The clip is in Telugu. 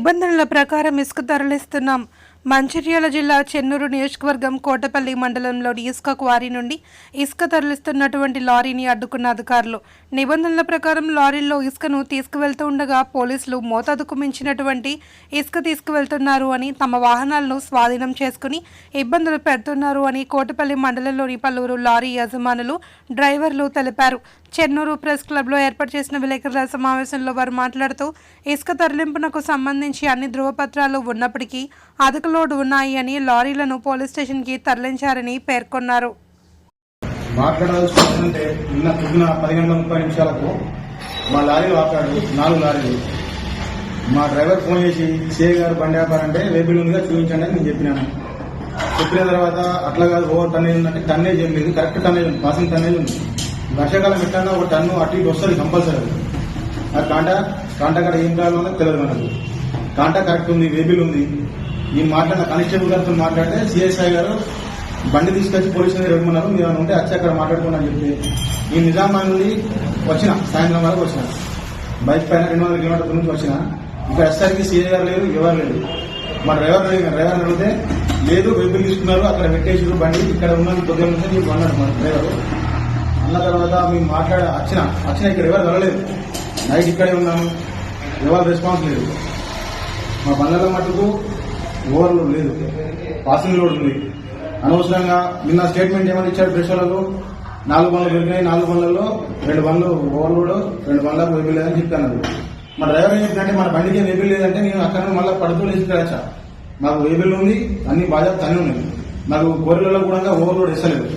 నిబంధనల ప్రకారం ఇసుక తరలిస్తున్నాం మంచిర్యాల జిల్లా చెన్నూరు నియోజకవర్గం కోటపల్లి మండలంలోని ఇసుక క్వారీ నుండి ఇసుక తరలిస్తున్నటువంటి లారీని అడ్డుకున్న అధికారులు. నిబంధనల ప్రకారం లారీల్లో ఇసుకను తీసుకువెళ్తూ ఉండగా పోలీసులు మోతాదుకు మించినటువంటి ఇసుక తీసుకువెళ్తున్నారు అని తమ వాహనాలను స్వాధీనం చేసుకుని ఇబ్బందులు పెడుతున్నారు అని కోటపల్లి మండలంలోని పలువురు లారీ యజమానులు డ్రైవర్లు తెలిపారు. చెన్నూరు ప్రెస్ క్లబ్లో ఏర్పాటు చేసిన విలేకరుల సమావేశంలో వారు మాట్లాడుతూ ఇసుక తరలింపునకు సంబంధించి అన్ని ధృవపత్రాలు ఉన్నప్పటికీ అధిక లోడ్ ఉన్నాయి అని లారీలను పోలీస్ స్టేషన్కి తరలించారని పేర్కొన్నారు. మాట్లాడాల్సిందంటే నిన్న పొద్దున పది గంటల ముప్పై నిమిషాలకు మా లారీలు ఆపాడు నాలుగు లారీలు. మా డ్రైవర్ ఫోన్ చేసి సిఐ గారు బండి ఆపారంటే వేబిల్ ఉందిగా చూపించండి అని నేను చెప్పినాను. చెప్పిన తర్వాత అట్లా కాదు ఓవర్ టన్నేజ్ ఉందంటే టన్నేజ్ ఏం లేదు కరెక్ట్ టన్నేజ్ ఉంది పాసింగ్ టన్నేజ్ ఉంది. వర్షాకాలం పెట్టాలన్నా ఒక టన్ను అటు ఇటు వస్తుంది కంపల్సరీ. ఆ కాంటా కాంట కాడ ఏం కావాలో తెలియదు మనకు. కాంటా కరెక్ట్ ఉంది వేబిల్ ఉంది. ఈ మాట్లాడిన కానిస్టేబుల్ గారితో మాట్లాడితే సిఎస్ఐ గారు బండి తీసుకొచ్చి పోలీసు దగ్గర ఇవ్వమన్నారు మీరు ఏమైనా ఉంటే వచ్చి అక్కడ మాట్లాడుకున్నాను చెప్పి. ఈ నిజామాబాద్ నుండి వచ్చిన సాయంత్రం వరకు వచ్చిన. బైక్ పైన రెండు వందల కిలోమీటర్ల నుంచి వచ్చిన. ఇక్కడ ఎస్ఆర్కి సీఏ గారు లేరు ఎవరు లేరు. మా డ్రైవర్ డ్రైవర్ అడిగితే లేదు వెహికల్ తీసుకున్నారు అక్కడ పెట్టేసారు బండి ఇక్కడ ఉన్నది కొద్దిగా నుంచి మీకు అన్నాడు మా డ్రైవర్. అన్న తర్వాత మేము మాట్లాడ వచ్చిన వచ్చిన ఇక్కడ ఎవరు వెళ్ళలేదు నైట్ ఇక్కడే ఉన్నాము. ఎవరు రెస్పాన్స్ లేదు. మా బండ్ల మట్టుకు ఓవర్లు లేదు. పాసింగ్ రోడ్ ఉంది. అనవసరంగా నిన్న స్టేట్మెంట్ ఏమైనా ఇచ్చారు ప్రెషర్లలో నాలుగు బండ్లు పెరిగినాయి. నాలుగు బండ్లలో రెండు బండ్లు ఓవర్లోడ్ రెండు బండ్లకు వెబిల్ లేదని చెప్పాను. మా డ్రైవర్ ఏం చెప్తుంటే మన బండికి ఏం వెబిల్ లేదంటే నేను అక్కడ మళ్ళీ పడుతూ లేచి మాకు వెబిల్ ఉంది. అన్ని బాధ్యత అన్నీ ఉన్నాయి నాకు గొర్రెలలో కూడా ఓవర్లోడ్ ఇస్తలేదు